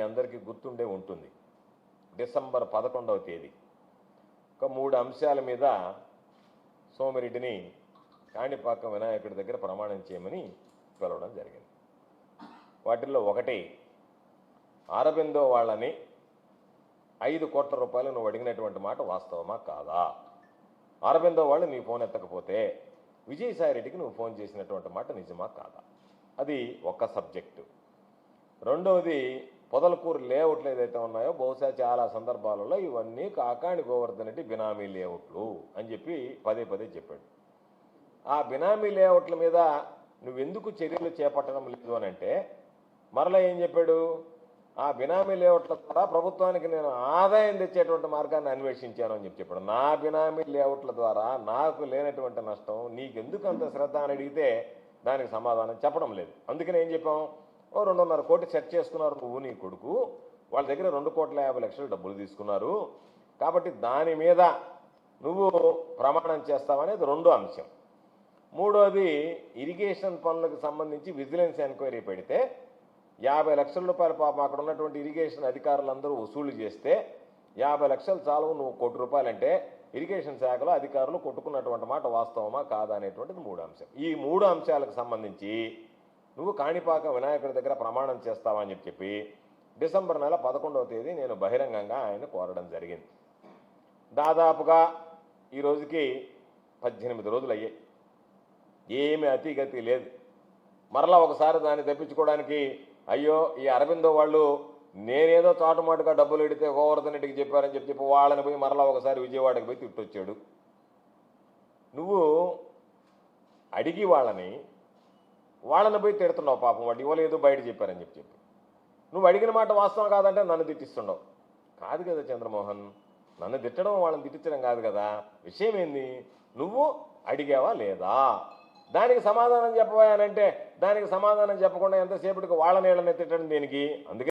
అందరికీ గుర్తుండే ఉంటుంది. డిసెంబర్ పదకొండవ తేదీ. ఒక మూడు అంశాల మీద సోమిరెడ్డిని కాణిపాకం వినాయకుడి దగ్గర ప్రమాణం చేయమని పిలవడం జరిగింది. వాటిల్లో ఒకటి అరబిందో వాళ్ళని ఐదు కోట్ల రూపాయలు నువ్వు అడిగినటువంటి మాట వాస్తవమా కాదా? అరబిందో వాళ్ళు నీ ఫోన్ ఎత్తకపోతే విజయసాయి రెడ్డికి నువ్వు ఫోన్ చేసినటువంటి మాట నిజమా కాదా? అది ఒక సబ్జెక్టు. రెండవది పొదలకూరు లేఅవుట్లు ఏదైతే ఉన్నాయో బహుశా చాలా సందర్భాలలో ఇవన్నీ కాకాణి గోవర్ధన్ రెడ్డి బినామీ లేఅవుట్లు అని చెప్పి పదే పదే చెప్పాడు. ఆ బినామీ లేఅవుట్ల మీద నువ్వెందుకు చర్యలు చేపట్టడం లేదు అని అంటే మరలా ఏం చెప్పాడు? ఆ బినామీ లేఅవుట్ల ద్వారా ప్రభుత్వానికి నేను ఆదాయం తెచ్చేటువంటి మార్గాన్ని అన్వేషించాను అని చెప్పి చెప్పాడు. నా బినామీ లేఅవుట్ల ద్వారా నాకు లేనటువంటి నష్టం నీకెందుకు అంత శ్రద్ధ అని అడిగితే దానికి సమాధానం చెప్పడం లేదు. అందుకని ఏం చెప్పాం? ఓ రెండున్నర కోటి సెట్ చేసుకున్నారు నువ్వు నీ కొడుకు. వాళ్ళ దగ్గర రెండు కోట్ల యాభై లక్షలు డబ్బులు తీసుకున్నారు. కాబట్టి దాని మీద నువ్వు ప్రమాణం చేస్తావనేది రెండో అంశం. మూడోది ఇరిగేషన్ పనులకు సంబంధించి విజిలెన్స్ ఎంక్వైరీ పెడితే యాభై లక్షల రూపాయలు పాపం అక్కడ ఉన్నటువంటి ఇరిగేషన్ అధికారులందరూ వసూలు చేస్తే యాభై లక్షలు చాలవు నువ్వు కోటి రూపాయలంటే ఇరిగేషన్ శాఖలో అధికారులు కొట్టుకున్నటువంటి మాట వాస్తవమా కాదా అనేటువంటిది మూడు అంశం. ఈ మూడు అంశాలకు సంబంధించి నువ్వు కాణిపాక వినాయకుడి దగ్గర ప్రమాణం చేస్తావని చెప్పి చెప్పి డిసెంబర్ నెల పదకొండవ తేదీ నేను బహిరంగంగా ఆయన కోరడం జరిగింది. దాదాపుగా ఈ రోజుకి పద్దెనిమిది రోజులు అయ్యాయి ఏమి అతిగతి లేదు. మరలా ఒకసారి దాన్ని తెప్పించుకోవడానికి అయ్యో ఈ అరవిందో వాళ్ళు నేనేదో చాటుమాటుగా డబ్బులు ఎడితే గోవర్ధన్ రెడ్డికి చెప్పారని చెప్పి చెప్పి వాళ్ళని పోయి మరలా ఒకసారి విజయవాడకి పోయి తిట్టొచ్చాడు. నువ్వు అడిగి వాళ్ళని వాళ్ళని పోయి తిడుతున్నావు పాపం. వాళ్ళు ఇవ్వలేదు బయట చెప్పారని చెప్పి చెప్పి. నువ్వు అడిగిన మాట వాస్తవం కాదంటే నన్ను తిట్టిస్తుండవు. కాదు కదా చంద్రమోహన్ నన్ను తిట్టడం వాళ్ళని తిట్టించడం కాదు కదా. విషయం ఏంది? నువ్వు అడిగావా లేదా? దానికి సమాధానం చెప్పబోయానంటే దానికి సమాధానం చెప్పకుండా ఎంతసేపటికి వాళ్ళ నీళ్ళని తిట్టడం దేనికి? అందుకే